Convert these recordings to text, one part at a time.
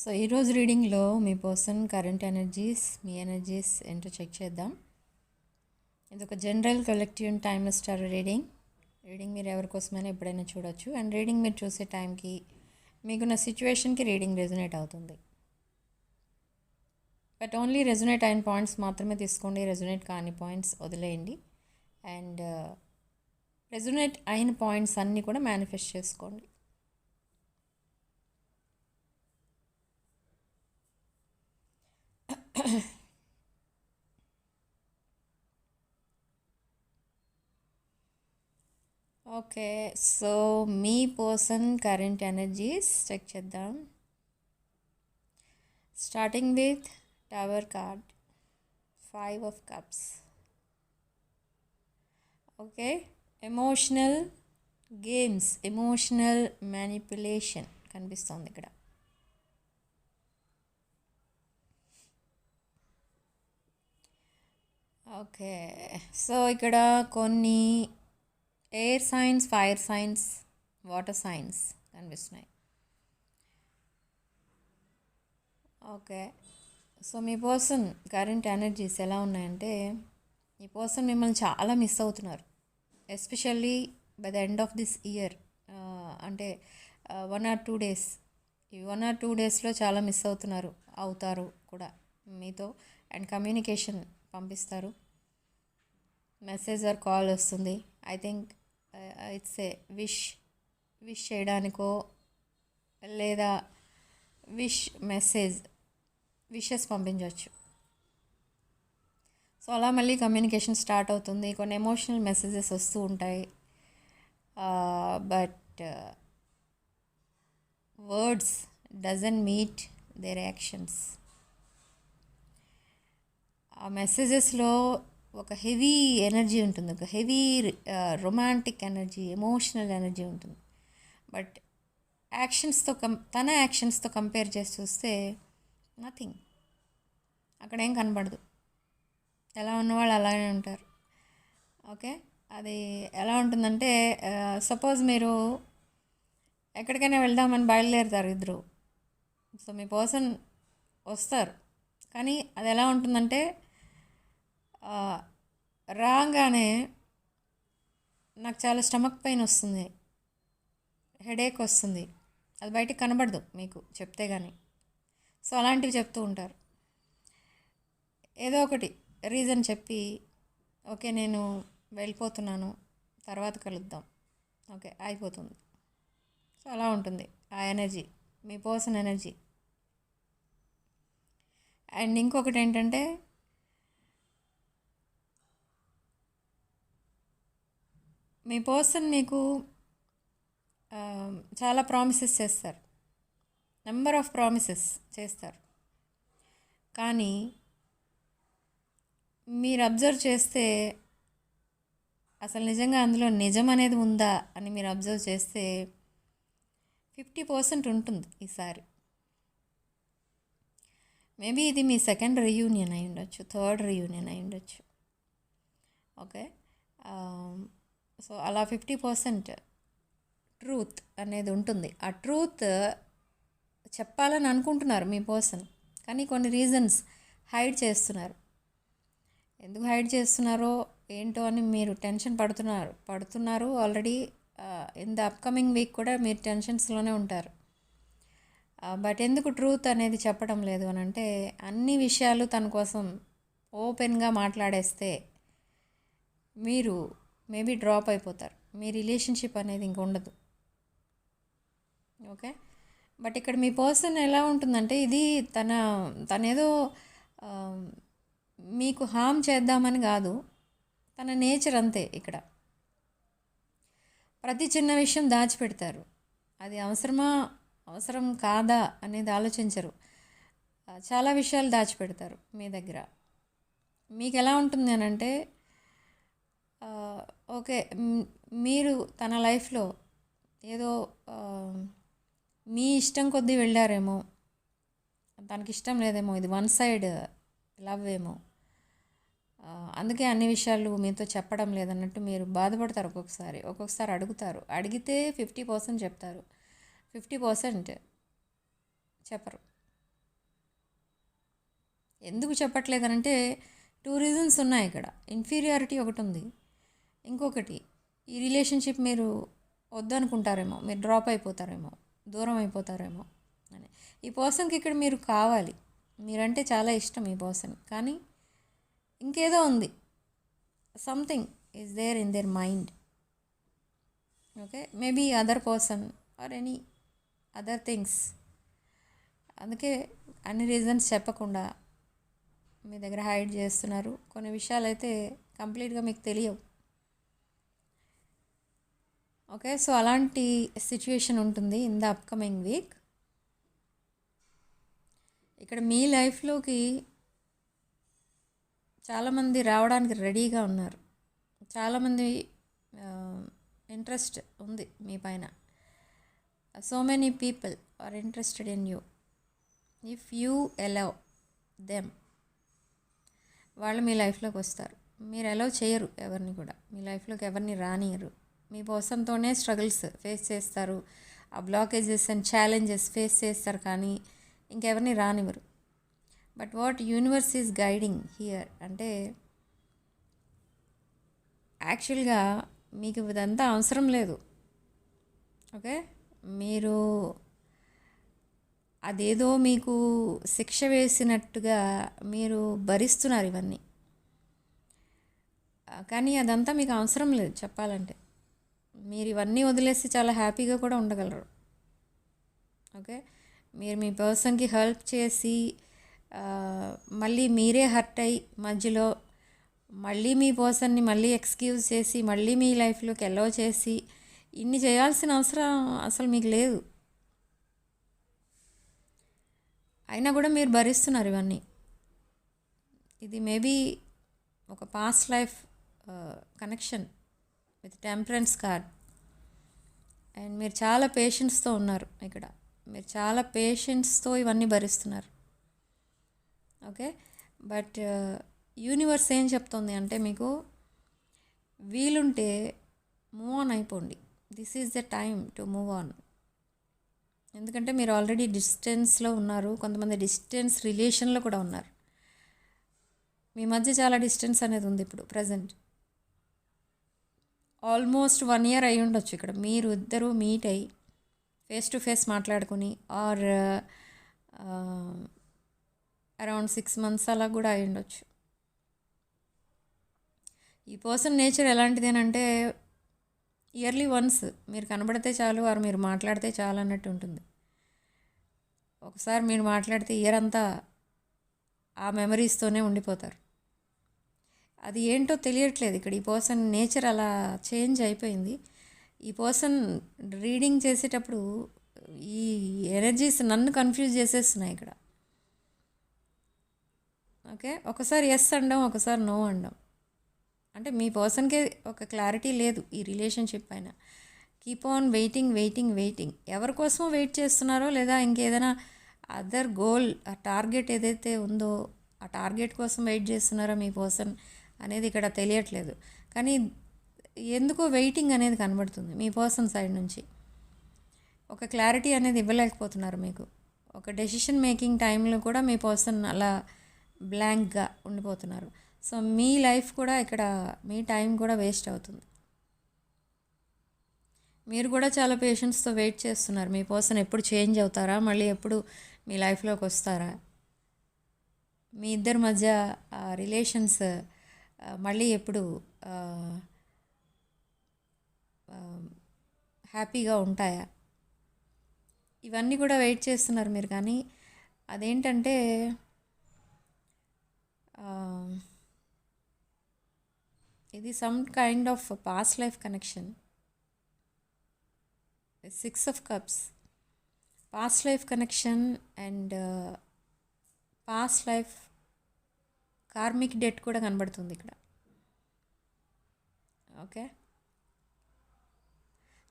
So ఈరోజు రీడింగ్లో మీ పర్సన్ కరెంట్ ఎనర్జీస్ మీ ఎనర్జీస్ ఏంటో చెక్ చేద్దాం. ఇది ఒక general collective time star reading. Reading మీరు ఎవరి కోసమైనా ఎప్పుడైనా చూడొచ్చు. అండ్ రీడింగ్ మీరు చూసే టైంకి మీకున్న సిచ్యువేషన్కి రీడింగ్ రెజొనేట్ అవుతుంది. బట్ ఓన్లీ రెజొనేట్ అయిన పాయింట్స్ మాత్రమే తీసుకోండి. రెజొనేట్ కాని పాయింట్స్ వదిలేయండి. అండ్ రెజొనేట్ అయిన పాయింట్స్ అన్నీ కూడా మేనిఫెస్ట్ చేసుకోండి. ఓకే సో మీ పర్సన్ కరెంట్ ఎనర్జీస్ చెక్ చేద్దాం starting with tower card five of cups okay emotional games emotional manipulation కనిపిస్తుంది ఇక్కడ. ఓకే. సో ఇక్కడ కొన్ని air signs fire signs water signs కనిపిస్తున్నాయి. ఓకే. సో మీ పర్సన్ కరెంట్ ఎనర్జీస్ ఎలా ఉన్నాయంటే మీ పర్సన్ మిమ్మల్ని చాలా మిస్ అవుతున్నారు. Especially by the end of this year అంటే వన్ ఆర్ టూ డేస్ ఈ వన్ ఆర్ టూ డేస్లో చాలా మిస్ అవుతున్నారు అవుతారు కూడా మీతో. అండ్ కమ్యూనికేషన్ పంపిస్తారు. మెసేజ్ ఆర్ కాల్ వస్తుంది. I think it's a wish wish చేయడానికో లేదా విష్ మెసేజ్ విషెస్ పంపించవచ్చు సో అలా మళ్ళీ కమ్యూనికేషన్ స్టార్ట్ అవుతుంది. కొన్ని ఎమోషనల్ మెసేజెస్ వస్తూ ఉంటాయి. But words doesn't meet their actions ఆ మెసేజెస్లో ఒక హెవీ ఎనర్జీ ఉంటుంది. ఒక heavy romantic energy emotional energy ఉంటుంది. బట్ యాక్షన్స్తో కం తన యాక్షన్స్తో కంపేర్ చేసి చూస్తే నథింగ్ అక్కడ ఏం కనబడదు. ఎలా ఉన్నవాళ్ళు అలానే ఉంటారు. ఓకే అది ఎలా ఉంటుందంటే సపోజ్ మీరు ఎక్కడికైనా వెళ్దామని బయలుదేరుతారు ఇద్దరు. సో మీ పర్సన్ వస్తారు. కానీ అది ఎలా ఉంటుందంటే రాగానే నాకు చాలా స్టమక్ పెయిన్ వస్తుంది. హెడేక్ వస్తుంది. అది బయటికి కనబడదు మీకు చెప్తే కానీ సో అలాంటివి చెప్తూ ఉంటారు. ఏదో ఒకటి రీజన్ చెప్పి ఓకే నేను వెళ్ళిపోతున్నాను తర్వాత కలుద్దాం. ఓకే అయిపోతుంది. సో అలా ఉంటుంది ఆ ఎనర్జీ మీ పర్సన్ ఎనర్జీ. అండ్ ఇంకొకటి ఏంటంటే మీ పర్సన్ మీకు చాలా ప్రామిసెస్ చేస్తారు. నెంబర్ ఆఫ్ ప్రామిసెస్ చేస్తారు. కానీ మీరు అబ్జర్వ్ చేస్తే అసలు నిజంగా అందులో నిజం అనేది ఉందా అని మీరు అబ్జర్వ్ చేస్తే ఫిఫ్టీ పర్సెంట్ ఉంటుంది ఈసారి. మేబీ ఇది మీ సెకండ్ రియూనియన్ అయి ఉండొచ్చు థర్డ్ రీయూనియన్ అయి ఉండొచ్చు. ఓకే? సో అలా ఫిఫ్టీ పర్సెంట్ ట్రూత్ అనేది ఉంటుంది. ఆ ట్రూత్ చెప్పాలని అనుకుంటున్నారు మీ పర్సన్ కానీ కొన్ని రీజన్స్ హైడ్ చేస్తున్నారు. ఎందుకు హైడ్ చేస్తున్నారో ఏంటో అని మీరు టెన్షన్ పడుతున్నారు పడుతున్నారు already in the upcoming week కూడా మీరు టెన్షన్స్లోనే ఉంటారు. బట్ ఎందుకు ట్రూత్ అనేది చెప్పడం లేదు అని అంటే అన్ని విషయాలు తన కోసం ఓపెన్గా మాట్లాడేస్తే మీరు మేబీ డ్రాప్ అయిపోతారు. మీ రిలేషన్షిప్ అనేది ఇంక ఉండదు. ఓకే? బట్ ఇక్కడ మీ పర్సన్ ఎలా ఉంటుందంటే ఇది తన తనేదో మీకు హామ్ చేద్దామని కాదు తన నేచర్ అంతే ఇక్కడ. ప్రతి చిన్న విషయం దాచిపెడతారు. అది అవసరమా అవసరం కాదా అనేది ఆలోచించరు. చాలా విషయాలు దాచిపెడతారు మీ దగ్గర. మీకు ఎలా ఉంటుంది అని అంటే ఓకే మీరు తన లైఫ్లో ఏదో మీ ఇష్టం కొద్దీ వెళ్ళారేమో తనకి ఇష్టం లేదేమో ఇది వన్ సైడ్ లవ్ ఏమో అందుకే అన్ని విషయాలు మీతో చెప్పడం లేదన్నట్టు మీరు బాధపడతారు ఒక్కొక్కసారి ఒక్కొక్కసారి అడుగుతారు అడిగితే ఫిఫ్టీ పర్సెంట్ చెప్తారు ఫిఫ్టీ పర్సెంట్ చెప్పరు. ఎందుకు చెప్పట్లేదనంటే టూ రీజన్స్ ఉన్నాయి ఇక్కడ ఇన్ఫీరియారిటీ ఒకటి ఉంది. ఇంకొకటి ఈ రిలేషన్షిప్ మీరు వద్దనుకుంటారేమో మీరు డ్రాప్ అయిపోతారేమో దూరం అయిపోతారేమో అని. ఈ పర్సన్కి ఇక్కడ మీరు కావాలి. మీరంటే చాలా ఇష్టం ఈ పర్సన్. కానీ ఇంకేదో ఉంది. Something is there in their mind. Okay? Maybe other person or any other things. అందుకే అన్ని రీజన్స్ చెప్పకుండా మీ దగ్గర హైడ్ చేస్తున్నారు. కొన్ని విషయాలు అయితే కంప్లీట్గా మీకు తెలియవు. ఓకే సో అలాంటి సిచ్యువేషన్ ఉంటుంది ఇన్ ద అప్కమింగ్ వీక్ ఇక్కడ మీ లైఫ్లోకి చాలామంది రావడానికి రెడీగా ఉన్నారు. చాలామంది ఇంట్రెస్ట్ ఉంది మీ పైన. So many people are interested in you if you allow them వాళ్ళు మీ లైఫ్లోకి వస్తారు. మీరు ఎలవ్ చేయరు ఎవరిని కూడా. మీ లైఫ్లోకి ఎవరిని రానియరు. మీ కోసంతోనే స్ట్రగుల్స్ ఫేస్ చేస్తారు. ఆ బ్లాకేజెస్ అండ్ ఛాలెంజెస్ ఫేస్ చేస్తారు కానీ ఇంకెవరిని రానివ్వరు. But what universe is guiding here అంటే యాక్చువల్గా మీకు ఇదంతా అవసరం లేదు. ఓకే? మీరు అదేదో మీకు శిక్ష వేసినట్టుగా మీరు భరిస్తున్నారు ఇవన్నీ. కానీ అదంతా మీకు అవసరం లేదు చెప్పాలంటే. మీరు ఇవన్నీ వదిలేసి చాలా హ్యాపీగా కూడా ఉండగలరు. ఓకే? మీరు మీ పర్సన్కి హెల్ప్ చేసి మళ్ళీ మీరే హర్ట్ అయ్యి మధ్యలో మళ్ళీ మీ పర్సన్ని మళ్ళీ ఎక్స్క్యూజ్ చేసి మళ్ళీ మీ లైఫ్లోకి ఎలో చేసి ఇన్ని చేయాల్సిన అవసరం అసలు మీకు లేదు. అయినా కూడా మీరు భరిస్తున్నారు ఇవన్నీ. ఇది మేబీ ఒక past life connection. With temperance card. And మీరు చాలా పేషెన్స్తో ఉన్నారు ఇక్కడ. మీరు చాలా పేషెన్స్తో ఇవన్నీ భరిస్తున్నారు. ఓకే? బట్ యూనివర్స్ ఏం చెప్తుంది అంటే మీకు వీలుంటే మూవ్ ఆన్ అయిపోండి. This is the time to move on. ఎందుకంటే మీరు ఆల్రెడీ డిస్టెన్స్లో ఉన్నారు. కొంతమంది డిస్టెన్స్ రిలేషన్లో కూడా ఉన్నారు. మీ మధ్య చాలా డిస్టెన్స్ అనేది ఉంది ఇప్పుడు ప్రజెంట్. ఆల్మోస్ట్ వన్ ఇయర్ అయి ఉండొచ్చు ఇక్కడ. మీరు ఇద్దరు మీట్ అయ్యి ఫేస్ టు ఫేస్ మాట్లాడుకుని ఆర్ అరౌండ్ సిక్స్ మంత్స్ అలా కూడా అయి ఉండొచ్చు. ఈ పర్సన్ నేచర్ ఎలాంటిదేనంటే ఇయర్లీ వన్స్ మీరు కనబడితే చాలు వారు మీరు మాట్లాడితే చాలు అన్నట్టు ఉంటుంది. ఒకసారి మీరు మాట్లాడితే ఇయర్ అంతా ఆ మెమరీస్తోనే ఉండిపోతారు. అది ఏంటో తెలియట్లేదు. ఇక్కడ ఈ పర్సన్ నేచర్ అలా చేంజ్ అయిపోయింది. ఈ పర్సన్ రీడింగ్ చేసేటప్పుడు ఈ ఎనర్జీస్ నన్ను కన్ఫ్యూజ్ చేసేస్తున్నాయి ఇక్కడ. ఓకే? ఒకసారి ఎస్ అండం ఒకసారి నో అండం అంటే మీ పర్సన్కే ఒక క్లారిటీ లేదు ఈ రిలేషన్షిప్ పైన. Keep on waiting waiting waiting ఎవరి వెయిట్ చేస్తున్నారో లేదా ఇంకేదైనా అదర్ గోల్ ఆ టార్గెట్ ఏదైతే ఉందో ఆ టార్గెట్ కోసం వెయిట్ చేస్తున్నారో మీ పర్సన్ అనేది ఇక్కడ తెలియట్లేదు. కానీ ఎందుకో వెయిటింగ్ అనేది కనబడుతుంది మీ పర్సన్ సైడ్ నుంచి. ఒక క్లారిటీ అనేది ఇవ్వలేకపోతున్నారు మీకు. ఒక డెసిషన్ మేకింగ్ టైంలో కూడా మీ పర్సన్ అలా బ్లాంక్గా ఉండిపోతున్నారు. సో మీ లైఫ్ కూడా ఇక్కడ మీ టైం కూడా వేస్ట్ అవుతుంది. మీరు కూడా చాలా పేషెన్స్తో వెయిట్ చేస్తున్నారు. మీ పర్సన్ ఎప్పుడు చేంజ్ అవుతారా? మళ్ళీ ఎప్పుడు మీ లైఫ్లోకి వస్తారా? మీ ఇద్దరి మధ్య రిలేషన్స్ మళ్ళీ ఎప్పుడు హ్యాపీగా ఉంటాయా? ఇవన్నీ కూడా వెయిట్ చేస్తున్నారు మీరు కానీ అదేంటంటే ఇది some kind of past life connection. Six of cups. Past life connection and past life karmic debt కూడా కనబడుతుంది ఇక్కడ. Okay.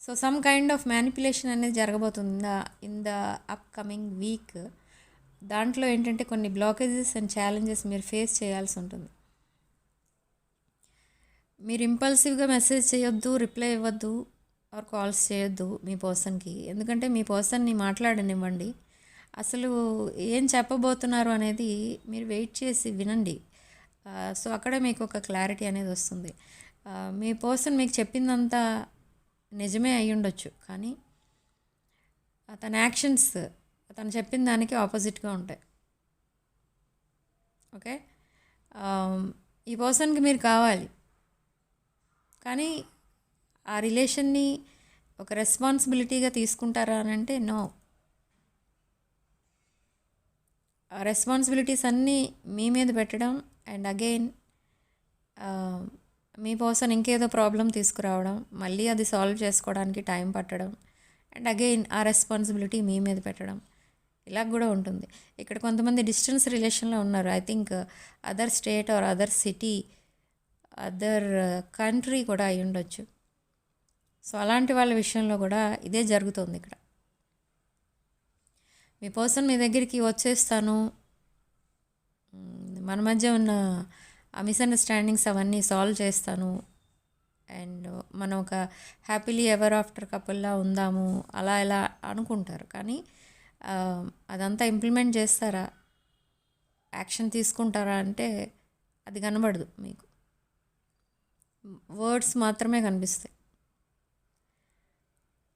So some kind of manipulation అనేది జరగబోతుంది in the in the upcoming week దాంట్లో ఏంటంటే కొన్ని బ్లాకేజెస్ అండ్ ఛాలెంజెస్ మీరు face చేయాల్సి ఉంటుంది. మీరు ఇంపల్సివ్గా మెసేజ్ చేయొద్దు రిప్లై ఇవ్వద్దు ఆర్ కాల్స్ చేయొద్దు మీ పర్సన్కి ఎందుకంటే మీ పర్సన్ని మాట్లాడనివ్వండి. అసలు ఏం చెప్పబోతున్నారు అనేది మీరు వెయిట్ చేసి వినండి. సో అక్కడ మీకు ఒక క్లారిటీ అనేది వస్తుంది. మీ పర్సన్ మీకు చెప్పిందంతా నిజమే అయి ఉండొచ్చు కానీ తన యాక్షన్స్ తను చెప్పిన దానికి ఆపోజిట్గా ఉంటాయి. ఓకే? ఈ పర్సన్కి మీరు కావాలి. కానీ ఆ రిలేషన్ని ఒక రెస్పాన్సిబిలిటీగా తీసుకుంటారా అని అంటే నో. ఆ రెస్పాన్సిబిలిటీస్ అన్నీ మీ మీద పెట్టడం అండ్ అగైన్ మీ పర్సన్ ఇంకేదో ప్రాబ్లం తీసుకురావడం మళ్ళీ అది సాల్వ్ చేసుకోవడానికి టైం పట్టడం అండ్ అగైన్ ఆ రెస్పాన్సిబిలిటీ మీ మీద పెట్టడం ఇలా కూడా ఉంటుంది. ఇక్కడ కొంతమంది డిస్టెన్స్ రిలేషన్లో ఉన్నారు. I think other state or other city other country కూడా అయి ఉండొచ్చు. సో అలాంటి వాళ్ళ విషయంలో కూడా ఇదే జరుగుతుంది ఇక్కడ. మీ పర్సన్ మీ దగ్గరికి వచ్చేస్తాను మన మధ్య ఉన్న ఆ మిస్అండర్స్టాండింగ్స్ అవన్నీ సాల్వ్ చేస్తాను. అండ్ మనం ఒక హ్యాపీలీ ఎవర్ ఆఫ్టర్ కపుల్లా ఉందాము అలా ఇలా అనుకుంటారు. కానీ అదంతా ఇంప్లిమెంట్ చేస్తారా? యాక్షన్ తీసుకుంటారా అంటే అది కనబడదు మీకు. వర్డ్స్ మాత్రమే కనిపిస్తాయి.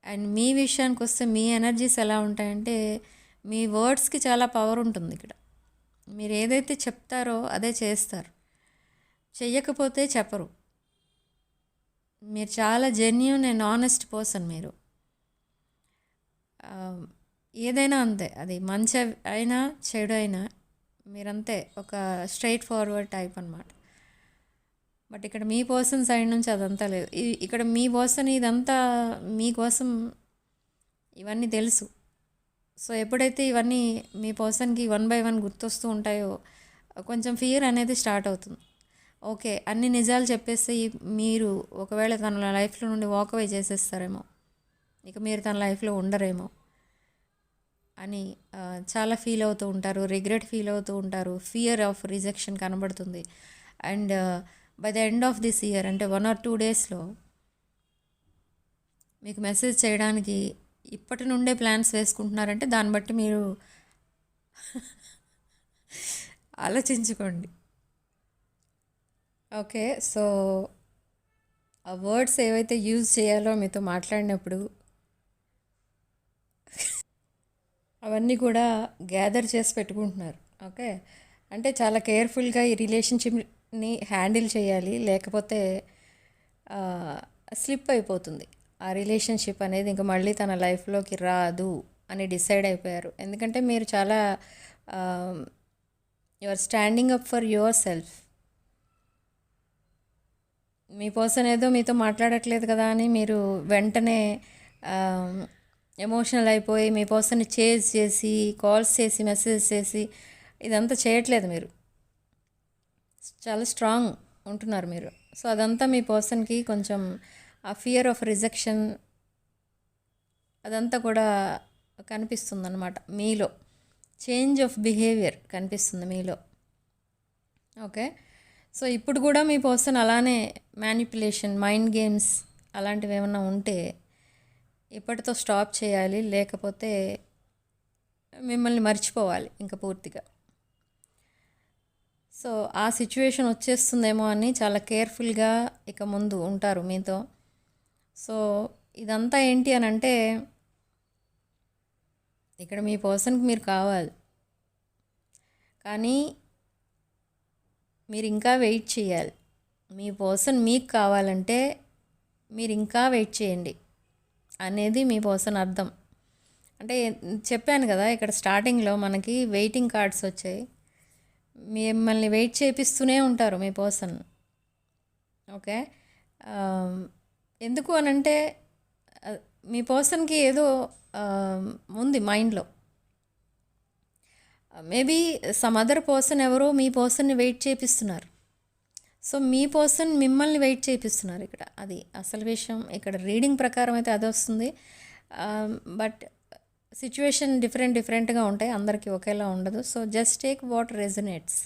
అండ్ మీ విషయానికి వస్తే మీ ఎనర్జీస్ ఎలా ఉంటాయంటే మీ వర్డ్స్కి చాలా పవర్ ఉంటుంది ఇక్కడ. మీరు ఏదైతే చెప్తారో అదే చేస్తారు. చెయ్యకపోతే చెప్పరు. మీరు చాలా జెన్యున్ అండ్ ఆనెస్ట్ పర్సన్ మీరు. ఏదైనా అంతే. అది మంచి అయినా చెడు అయినా మీరంతే. ఒక స్ట్రైట్ ఫార్వర్డ్ టైప్ అనమాట బట్ ఇక్కడ మీ పర్సన్ సైడ్ నుంచి అదంతా లేదు. ఇక్కడ మీ పర్సన్ ఇదంతా మీకోసం ఇవన్నీ తెలుసు. సో ఎప్పుడైతే ఇవన్నీ మీ పర్సన్కి వన్ బై వన్ గుర్తొస్తూ ఉంటాయో కొంచెం ఫియర్ అనేది స్టార్ట్ అవుతుంది. ఓకే అన్ని నిజాలు చెప్పేసి మీరు ఒకవేళ తన లైఫ్లో నుండి వాక్ అవే చేసేస్తారేమో ఇక మీరు తన లైఫ్లో ఉండరేమో అని చాలా ఫీల్ అవుతూ ఉంటారు రిగ్రెట్ ఫీల్ అవుతూ ఉంటారు ఫియర్ ఆఫ్ రిజెక్షన్ కనబడుతుంది. And by the end of this year అంటే వన్ ఆర్ టూ డేస్లో మీకు మెసేజ్ చేయడానికి ఇప్పటి నుండే ప్లాన్స్ వేసుకుంటున్నారంటే దాన్ని బట్టి మీరు ఆలోచించుకోండి. ఓకే సో ఆ వర్డ్స్ ఏవైతే యూజ్ చేయాలో మీతో మాట్లాడినప్పుడు అవన్నీ కూడా గ్యాదర్ చేసి పెట్టుకుంటున్నారు. ఓకే అంటే చాలా కేర్ఫుల్గా ఈ రిలేషన్షిప్ని హ్యాండిల్ చేయాలి లేకపోతే స్లిప్ అయిపోతుంది. ఆ రిలేషన్షిప్ అనేది ఇంకా మళ్ళీ తన లైఫ్లోకి రాదు అని డిసైడ్ అయిపోయారు. ఎందుకంటే మీరు చాలా your standing up for yourself me person ఏదో మీతో మాట్లాడట్లేదు కదా అని మీరు వెంటనే ఎమోషనల్ అయిపోయి మీ పర్సన్ని చేజ్ చేసి కాల్స్ చేసి మెసేజ్ చేసి ఇదంతా చేయట్లేదు మీరు. చాలా స్ట్రాంగ్ ఉంటున్నారు మీరు. సో అదంతా మీ పర్సన్కి కొంచెం ఆ ఫియర్ ఆఫ్ రిజెక్షన్ అదంతా కూడా కనిపిస్తుంది అనమాట మీలో. చేంజ్ ఆఫ్ బిహేవియర్ కనిపిస్తుంది మీలో. ఓకే సో ఇప్పుడు కూడా మీ పర్సన్ అలానే మ్యానిపులేషన్ మైండ్ గేమ్స్ అలాంటివి ఏమైనా ఉంటే ఇప్పటితో స్టాప్ చేయాలి లేకపోతే మిమ్మల్ని మర్చిపోవాలి ఇంకా పూర్తిగా. సో ఆ సిచ్యువేషన్ వచ్చేస్తుందేమో అని చాలా కేర్ఫుల్గా ఇక ముందు ఉంటారు మీతో. సో ఇదంతా ఏంటి అని అంటే ఇక్కడ మీ పర్సన్కి మీరు కావాలి. కానీ మీరు ఇంకా వెయిట్ చేయాలి. మీ పర్సన్ మీకు కావాలంటే మీరు ఇంకా వెయిట్ చేయండి అనేది మీ పర్సన్ అర్థం. అంటే చెప్పాను కదా ఇక్కడ స్టార్టింగ్లో మనకి వెయిటింగ్ కార్డ్స్ వచ్చాయి. మిమ్మల్ని వెయిట్ చేపిస్తూనే ఉంటారు మీ పర్సన్. ఓకే? ఎందుకు అనంటే అంటే మీ పర్సన్కి ఏదో ఉంది మైండ్లో. మేబీ సమ్ అదర్ పర్సన్ ఎవరో మీ పర్సన్ని వెయిట్ చేపిస్తున్నారు. సో మీ పర్సన్ మిమ్మల్ని వెయిట్ చేపిస్తున్నారు ఇక్కడ. అది అసలు విషయం. ఇక్కడ రీడింగ్ ప్రకారం అయితే అది వస్తుంది. బట్ సిచ్యువేషన్ డిఫరెంట్ డిఫరెంట్గా ఉంటాయి. అందరికీ ఒకేలా ఉండదు. So just take what resonates.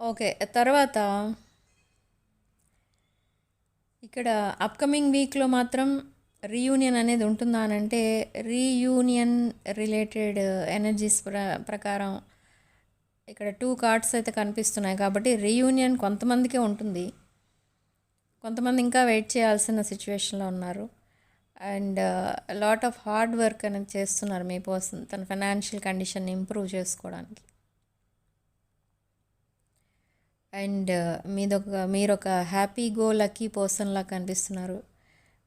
Okay తర్వాత ఇక్కడ అప్కమింగ్ వీక్లో మాత్రం రీయూనియన్ అనేది ఉంటుందా అని అంటే రీయూనియన్ రిలేటెడ్ ఎనర్జీస్ ప్ర ప్రకారం ఇక్కడ టూ కార్డ్స్ అయితే కనిపిస్తున్నాయి కాబట్టి రీయూనియన్ కొంతమందికే ఉంటుంది. కొంతమంది ఇంకా వెయిట్ చేయాల్సిన సిచ్యువేషన్లో ఉన్నారు. And lot of hard work అనేది చేస్తున్నారు మీ పర్సన్ తన ఫైనాన్షియల్ కండిషన్ ఇంప్రూవ్ చేసుకోవడానికి. అండ్ మీదొక మీరు ఒక హ్యాపీ గో లక్కీ పర్సన్లా కనిపిస్తున్నారు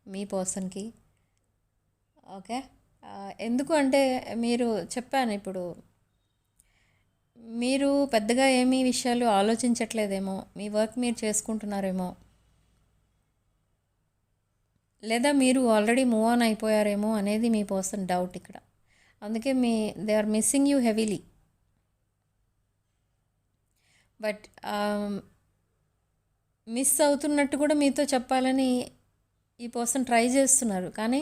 మీ పర్సన్కి. ఓకే? ఎందుకు అంటే మీరు చెప్పాను ఇప్పుడు. మీరు పెద్దగా ఏమీ విషయాలు ఆలోచించట్లేదేమో మీ వర్క్ మీరు చేసుకుంటున్నారేమో. లేదా మీరు ఆల్రెడీ మూవ్ ఆన్ అయిపోయారేమో అనేది మీ పర్సన్ డౌట్ ఇక్కడ. అందుకే మీ they are missing you heavily. But miss అవుతున్నట్టు కూడా మీతో చెప్పాలని ఈ పర్సన్ ట్రై చేస్తున్నారు. కానీ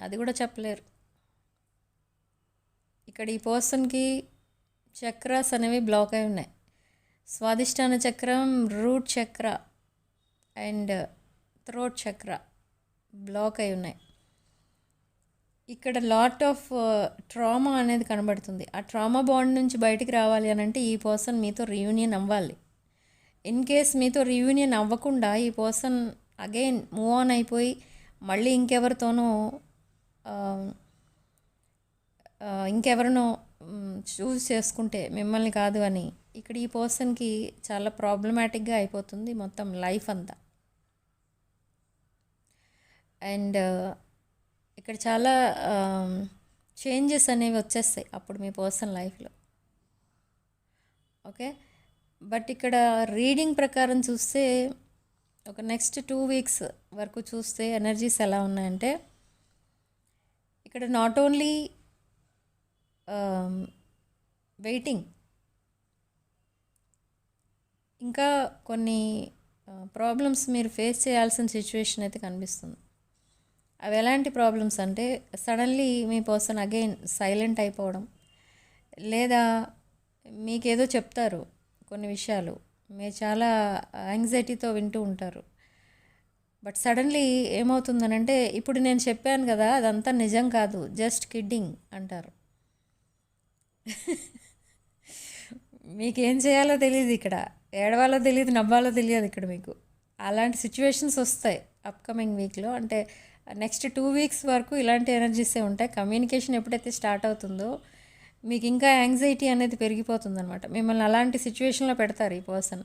అది కూడా చెప్పలేరు. ఇక్కడ ఈ పర్సన్కి చక్రాస్ అనేవి బ్లాక్ అయి ఉన్నాయి. స్వాదిష్టాన చక్రం root chakra and throat chakra block అయి ఉన్నాయి. ఇక్కడ లాట్ ఆఫ్ ట్రామా అనేది కనబడుతుంది. ఆ ట్రామా బాండ్ నుంచి బయటికి రావాలి అని అంటే ఈ పర్సన్ మీతో రియూనియన్ అవ్వాలి. ఇన్ కేస్ మీతో రియూనియన్ అవ్వకుండా ఈ పర్సన్ అగైన్ మూవ్ ఆన్ అయిపోయి మళ్ళీ ఇంకెవరితోనో um, uh, ఇంకెవరినో um, చూస్ చేసుకుంటే మిమ్మల్ని కాదు అని ఇక్కడ ఈ పర్సన్కి చాలా ప్రాబ్లమాటిక్గా అయిపోతుంది మొత్తం లైఫ్ అంతా. అండ్ ఇక్కడ చాలా చేంజెస్ అనేవి వచ్చేస్తాయి అప్పుడు మీ పర్సన్ లైఫ్లో. ఓకే? బట్ ఇక్కడ రీడింగ్ ప్రకారం చూస్తే ఒక నెక్స్ట్ టూ వీక్స్ వరకు చూస్తే ఎనర్జీస్ ఎలా ఉన్నాయంటే ఇక్కడ నాట్ ఓన్లీ వెయిటింగ్. ఇంకా కొన్ని ప్రాబ్లమ్స్ మీరు ఫేస్ చేయాల్సిన సిచ్యువేషన్ అయితే కనిపిస్తుంది. అవి ఎలాంటి ప్రాబ్లమ్స్ అంటే సడన్లీ మీ పర్సన్ అగైన్ సైలెంట్ అయిపోవడం. లేదా మీకేదో చెప్తారు కొన్ని విషయాలు. మీరు చాలా యాంగ్జైటీతో వింటూ ఉంటారు. బట్ సడన్లీ ఏమవుతుందనంటే ఇప్పుడు నేను చెప్పాను కదా అదంతా నిజం కాదు జస్ట్ కిడ్డింగ్ అంటారు. మీకేం చేయాలో తెలియదు ఇక్కడ. ఏడవాలో తెలియదు నవ్వాలో తెలియదు ఇక్కడ మీకు. అలాంటి సిచ్యువేషన్స్ వస్తాయి అప్కమింగ్ వీక్లో. అంటే నెక్స్ట్ టూ వీక్స్ వరకు ఇలాంటి ఎనర్జీసే ఉంటాయి. కమ్యూనికేషన్ ఎప్పుడైతే స్టార్ట్ అవుతుందో మీకు ఇంకా యాంగ్జైటీ అనేది పెరిగిపోతుంది అనమాట మిమ్మల్ని అలాంటి సిచ్యువేషన్లో పెడతారు ఈ పర్సన్.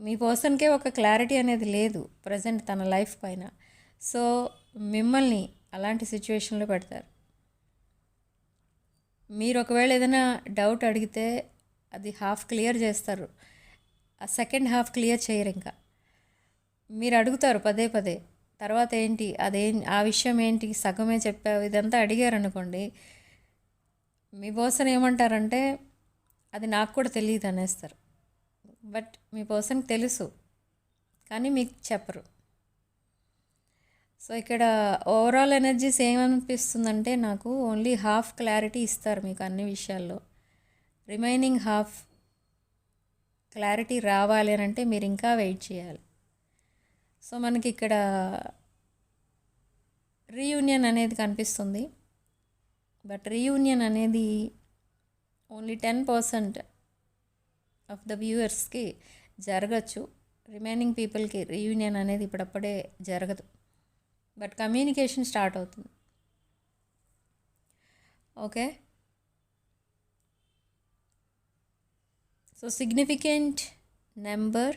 మీ పర్సన్కే ఒక క్లారిటీ అనేది లేదు ప్రజెంట్ తన లైఫ్ పైన. సో మిమ్మల్ని అలాంటి సిచ్యువేషన్లో పెడతారు. మీరు ఒకవేళ ఏదైనా డౌట్ అడిగితే అది హాఫ్ క్లియర్ చేస్తారు. ఆ సెకండ్ హాఫ్ క్లియర్ చేయరు ఇంకా. మీరు అడుగుతారు పదే పదే. తర్వాత ఏంటి? అదేం ఆ విషయం ఏంటి? సగమే చెప్పావు ఇదంతా అడిగారు అనుకోండి మీ పర్సన్ ఏమంటారంటే అది నాకు కూడా తెలియదు అనేస్తారు. బట్ మీ పర్సన్కి తెలుసు. కానీ మీకు చెప్పరు. సో ఇక్కడ ఓవరాల్ ఎనర్జీస్ ఏమనిపిస్తుందంటే నాకు ఓన్లీ హాఫ్ క్లారిటీ ఇస్తారు మీకు అన్ని విషయాల్లో. రిమైనింగ్ హాఫ్ క్లారిటీ రావాలి అని అంటే మీరు ఇంకా వెయిట్ చేయాలి. సో మనకి ఇక్కడ రీయూనియన్ అనేది కనిపిస్తుంది. బట్ రీయూనియన్ అనేది only ten percent of the వ్యూయర్స్కి జరగచ్చు. రిమైనింగ్ పీపుల్కి రీయూనియన్ అనేది ఇప్పుడప్పుడే జరగదు. బట్ కమ్యూనికేషన్ స్టార్ట్ అవుతుంది. Okay so significant number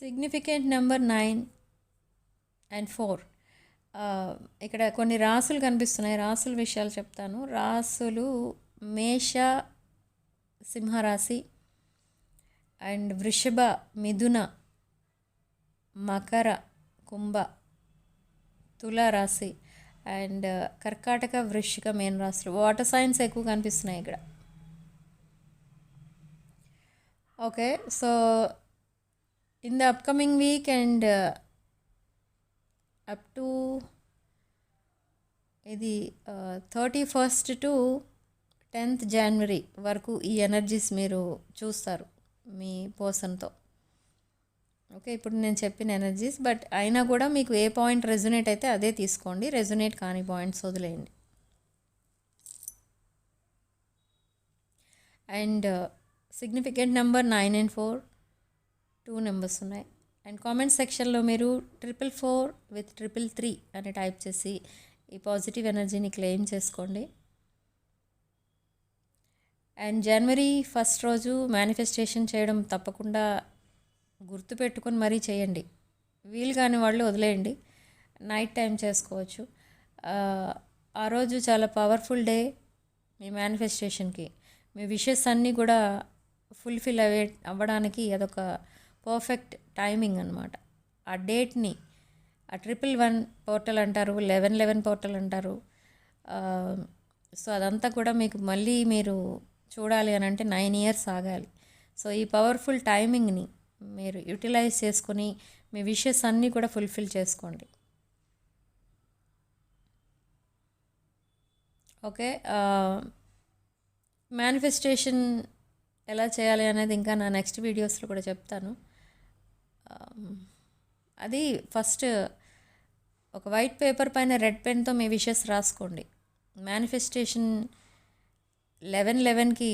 significant number nine and four ఇక్కడ కొన్ని రాసులు కనిపిస్తున్నాయి. రాసుల విషయాలు చెప్తాను. రాసులు మేష సింహరాశి అండ్ వృషభ మిథున మకర కుంభ తుల రాశి అండ్ కర్కాటక వృషిక మెయిన్ రాశులు. వాటర్ సైన్స్ ఎక్కువ కనిపిస్తున్నాయి ఇక్కడ. Okay so in the upcoming week and up to ఇది థర్టీ ఫస్ట్ టు టెన్త్ జనవరి వరకు ఈ ఎనర్జీస్ మీరు చూస్తారు మీ పర్సన్తో ఓకే ఇప్పుడు నేను చెప్పిన ఎనర్జీస్ బట్ అయినా కూడా మీకు ఏ పాయింట్ రెజొనేట్ అయితే అదే తీసుకోండి రెజొనేట్ కాని పాయింట్స్ వదిలేయండి. And significant number nine and four two numbers ఉన్నాయి. అండ్ కామెంట్ సెక్షన్లో మీరు triple four with triple three అని టైప్ చేసి ఈ పాజిటివ్ ఎనర్జీని క్లెయిమ్ చేసుకోండి. అండ్ జనవరి ఫస్ట్ రోజు మేనిఫెస్టేషన్ చేయడం తప్పకుండా గుర్తుపెట్టుకొని మరీ చేయండి. వీలు కాని వాళ్ళు వదిలేయండి. నైట్ టైం చేసుకోవచ్చు. ఆ, రోజు చాలా పవర్ఫుల్ డే మీ మేనిఫెస్టేషన్కి మీ విషెస్ అన్నీ కూడా ఫుల్ఫిల్ అవే అవ్వడానికి అదొక పర్ఫెక్ట్ టైమింగ్ అనమాట ఆ డేట్ని ఆ ట్రిపుల్ వన్ పోర్టల్ అంటారు లెవెన్ లెవెన్ పోర్టల్ అంటారు. సో అదంతా కూడా మీకు మళ్ళీ మీరు చూడాలి అని అంటే నైన్ ఇయర్స్ ఆగాలి. సో ఈ పవర్ఫుల్ టైమింగ్ని మీరు యూటిలైజ్ చేసుకొని మీ విషెస్ అన్నీ కూడా ఫుల్ఫిల్ చేసుకోండి. ఓకే మేనిఫెస్టేషన్ ఎలా చేయాలి అనేది ఇంకా నా నెక్స్ట్ వీడియోస్లో కూడా చెప్తాను. Um, అది ఫస్ట్ ఒక వైట్ పేపర్ పైన రెడ్ పెన్తో మీ విషెస్ రాసుకోండి. మేనిఫెస్టేషన్ లెవెన్ లెవెన్కి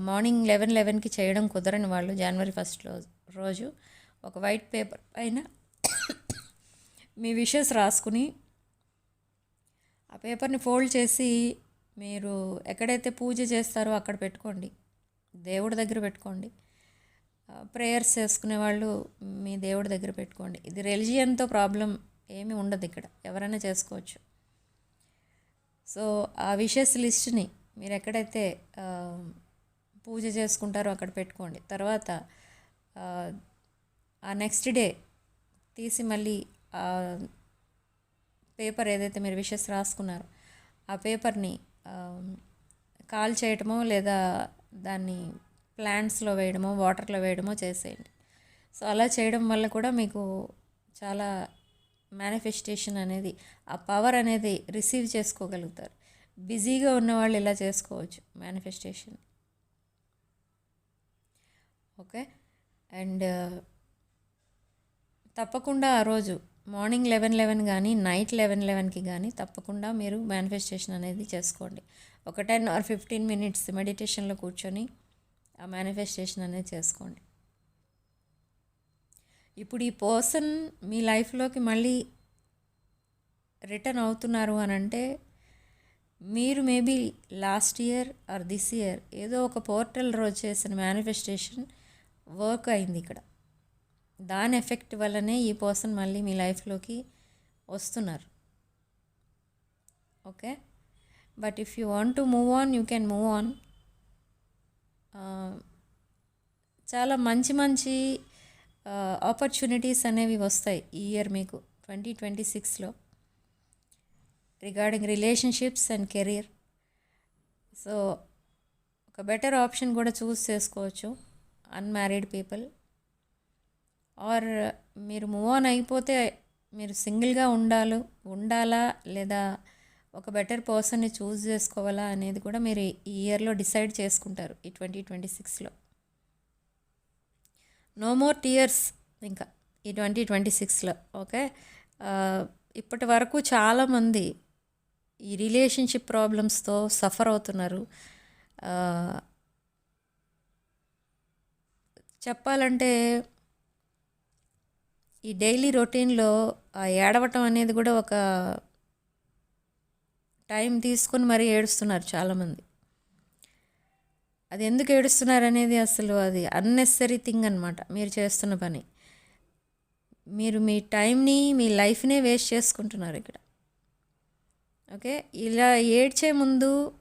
మార్నింగ్ లెవెన్ లెవెన్కి చేయడం కుదరని వాళ్ళు జనవరి ఫస్ట్ రోజు ఒక వైట్ పేపర్ పైన మీ విషెస్ రాసుకుని ఆ పేపర్ని ఫోల్డ్ చేసి మీరు ఎక్కడైతే పూజ చేస్తారో అక్కడ పెట్టుకోండి. దేవుడి దగ్గర పెట్టుకోండి. ప్రేయర్స్ చేసుకునే వాళ్ళు మీ దేవుడి దగ్గర పెట్టుకోండి. ఇది రిలిజియన్తో ప్రాబ్లం ఏమీ ఉండదు ఇక్కడ. ఎవరైనా చేసుకోవచ్చు. సో ఆ విషెస్ లిస్ట్ని మీరు ఎక్కడైతే పూజ చేసుకుంటారో అక్కడ పెట్టుకోండి. తర్వాత ఆ, నెక్స్ట్ డే తీసి మళ్ళీ ఆ పేపర్ ఏదైతే మీరు విషెస్ రాసుకున్నారో ఆ పేపర్ని కాల్ చేయటమో లేదా దాన్ని ప్లాంట్స్లో వేయడమో వాటర్లో వేయడమో చేసేయండి. సో అలా చేయడం వల్ల కూడా మీకు చాలా మేనిఫెస్టేషన్ అనేది ఆ పవర్ అనేది రిసీవ్ చేసుకోగలుగుతారు. బిజీగా ఉన్నవాళ్ళు ఇలా చేసుకోవచ్చు మేనిఫెస్టేషన్. ఓకే? అండ్ తప్పకుండా ఆ రోజు మార్నింగ్ లెవెన్ లెవెన్ కానీ నైట్ లెవెన్ లెవెన్కి కానీ తప్పకుండా మీరు మేనిఫెస్టేషన్ అనేది చేసుకోండి. ఒక టెన్ ఆర్ ఫిఫ్టీన్ మినిట్స్ మెడిటేషన్లో కూర్చొని ఆ మేనిఫెస్టేషన్ అనేది చేసుకోండి. ఇప్పుడు ఈ పర్సన్ మీ లైఫ్లోకి మళ్ళీ రిటర్న్ అవుతున్నారు అని అంటే మీరు maybe last year or this year ఏదో ఒక పోర్టల్ రోజు చేసిన మేనిఫెస్టేషన్ వర్క్ అయింది ఇక్కడ. దాని ఎఫెక్ట్ వల్లనే ఈ పర్సన్ మళ్ళీ మీ లైఫ్లోకి వస్తున్నారు. Okay but if you want to move on you can move on చాలా మంచి మంచి ఆపర్చునిటీస్ అనేవి వస్తాయి ఈ ఇయర్ మీకు ట్వంటీ ట్వంటీ సిక్స్లో regarding relationships and career so ఒక బెటర్ ఆప్షన్ కూడా చూస్ చేసుకోవచ్చు అన్మ్యారీడ్ పీపుల్ ఆర్ మీరు మూవ్ ఆన్ అయిపోతే మీరు సింగిల్గా ఉండాలి ఉండాలా లేదా ఒక బెటర్ పర్సన్ని చూస్ చేసుకోవాలా అనేది కూడా మీరు ఈ ఇయర్లో డిసైడ్ చేసుకుంటారు ఈ ట్వంటీ ట్వంటీ సిక్స్లో నో మోర్ టీయర్స్ ఇంకా ఈ ట్వంటీ ట్వంటీ సిక్స్లో ఓకే ఇప్పటి వరకు చాలామంది ఈ రిలేషన్షిప్ ప్రాబ్లమ్స్తో సఫర్ అవుతున్నారు. చెప్పాలంటే ఈ డైలీ రొటీన్లో ఏడవటం అనేది కూడా ఒక టైం తీసుకొని మరీ ఏడుస్తున్నారు చాలామంది. అది ఎందుకు ఏడుస్తున్నారు అనేది అసలు అది అన్నెసరీ థింగ్ అనమాట మీరు చేస్తున్న పని. మీరు మీ టైంని మీ లైఫ్నే వేస్ట్ చేసుకుంటున్నారు ఇక్కడ. ఓకే? ఇలా ఏడ్చే ముందు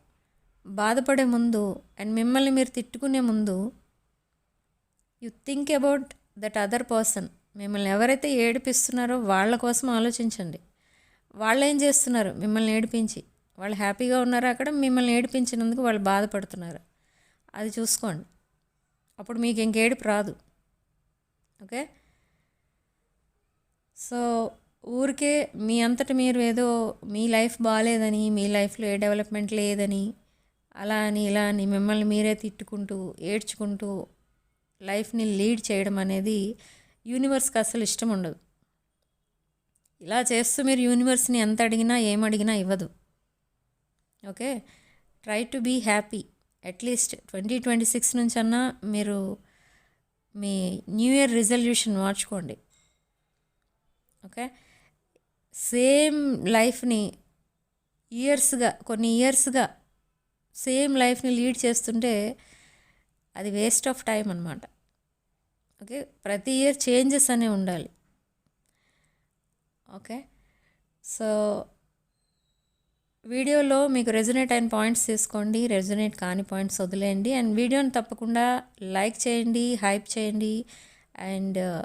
బాధపడే ముందు అండ్ మిమ్మల్ని మీరు తిట్టుకునే ముందు you think about that other person మిమ్మల్ని ఎవరైతే ఏడిపిస్తున్నారో వాళ్ళ కోసం ఆలోచించండి. వాళ్ళు ఏం చేస్తున్నారు? మిమ్మల్ని ఏడిపించి. వాళ్ళు హ్యాపీగా ఉన్నారు అక్కడ మిమ్మల్ని ఏడిపించినందుకు వాళ్ళు బాధపడుతున్నారు. అది చూసుకోండి. అప్పుడు మీకు ఇంకేడుపు రాదు. ఓకే? సో ఊరికే మీ అంతట మీరు ఏదో మీ లైఫ్ బాగాలేదని మీ లైఫ్లో ఏ డెవలప్మెంట్ లేదని అలా అని ఇలా అని మిమ్మల్ని మీరే తిట్టుకుంటూ ఏడ్చుకుంటూ లైఫ్ని లీడ్ చేయడం అనేది యూనివర్స్కి అసలు ఇష్టం ఉండదు. ఇలా చేస్తూ మీరు యూనివర్స్ని ఎంత అడిగినా ఏం అడిగినా ఇవ్వదు. Okay? Try to be happy. At least twenty twenty six నుంచి అన్నా మీరు మీ న్యూ ఇయర్ రిజల్యూషన్ మార్చుకోండి. ఓకే? సేమ్ లైఫ్ని ఇయర్స్గా కొన్ని ఇయర్స్గా సేమ్ లైఫ్ని లీడ్ చేస్తుంటే అది వేస్ట్ ఆఫ్ టైం అనమాట ఓకే? ప్రతి ఇయర్ చేంజెస్ అనే ఉండాలి. ఓకే? సో వీడియోలో మీకు రెజనేట్ అయిన పాయింట్స్ తీసుకోండి రెజనేట్ కాని పాయింట్స్ వదిలేయండి. అండ్ వీడియోని తప్పకుండా లైక్ చేయండి హైప్ చేయండి. అండ్ uh,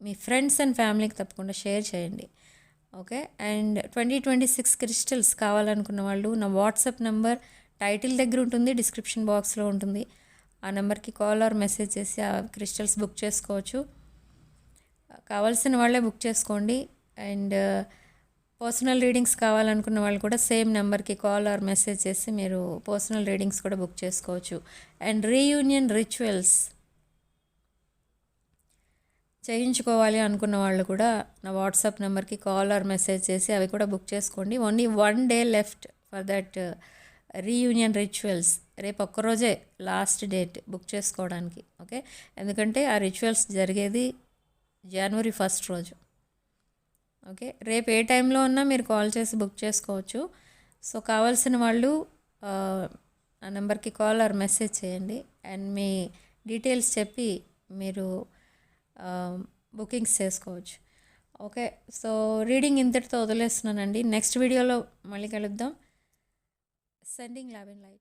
మీ ఫ్రెండ్స్ అండ్ ఫ్యామిలీకి తప్పకుండా షేర్ చేయండి. Okay? And twenty twenty six crystals కావాలనుకున్న వాళ్ళు నా వాట్సాప్ నెంబర్ టైటిల్ దగ్గర ఉంటుంది డిస్క్రిప్షన్ బాక్స్లో ఉంటుంది. ఆ నెంబర్కి కాల్ ఆర్ మెసేజ్ చేసి ఆ క్రిస్టల్స్ బుక్ చేసుకోవచ్చు. కావాల్సిన వాళ్ళే బుక్ చేసుకోండి. అండ్ uh, పర్సనల్ రీడింగ్స్ కావాలనుకున్న వాళ్ళు కూడా సేమ్ నెంబర్కి కాల్ ఆర్ మెసేజ్ చేసి మీరు పర్సనల్ రీడింగ్స్ కూడా బుక్ చేసుకోవచ్చు. అండ్ రీయూనియన్ రిచువల్స్ చేయించుకోవాలి అనుకున్న వాళ్ళు కూడా నా వాట్సాప్ నెంబర్కి కాల్ ఆర్ మెసేజ్ చేసి అవి కూడా బుక్ చేసుకోండి. Only one day left for that reunion rituals. రేపు ఒక్కరోజే లాస్ట్ డేట్ బుక్ చేసుకోవడానికి. ఓకే? ఎందుకంటే ఆ రిచువల్స్ జరిగేది జనవరి ఫస్ట్ రోజు. ఓకే. రేపు ఏ టైంలో ఉన్నా మీరు కాల్ చేసి బుక్ చేసుకోవచ్చు. సో కావాల్సిన వాళ్ళు ఆ నెంబర్కి కాల్ ఆర్ మెసేజ్ చేయండి. అండ్ మీ డీటెయిల్స్ చెప్పి మీరు బుకింగ్స్ చేసుకోవచ్చు. ఓకే. సో రీడింగ్ ఇంతటితో వదిలేస్తున్నానండి. నెక్స్ట్ వీడియోలో మళ్ళీ కలుద్దాం. Sending love and light.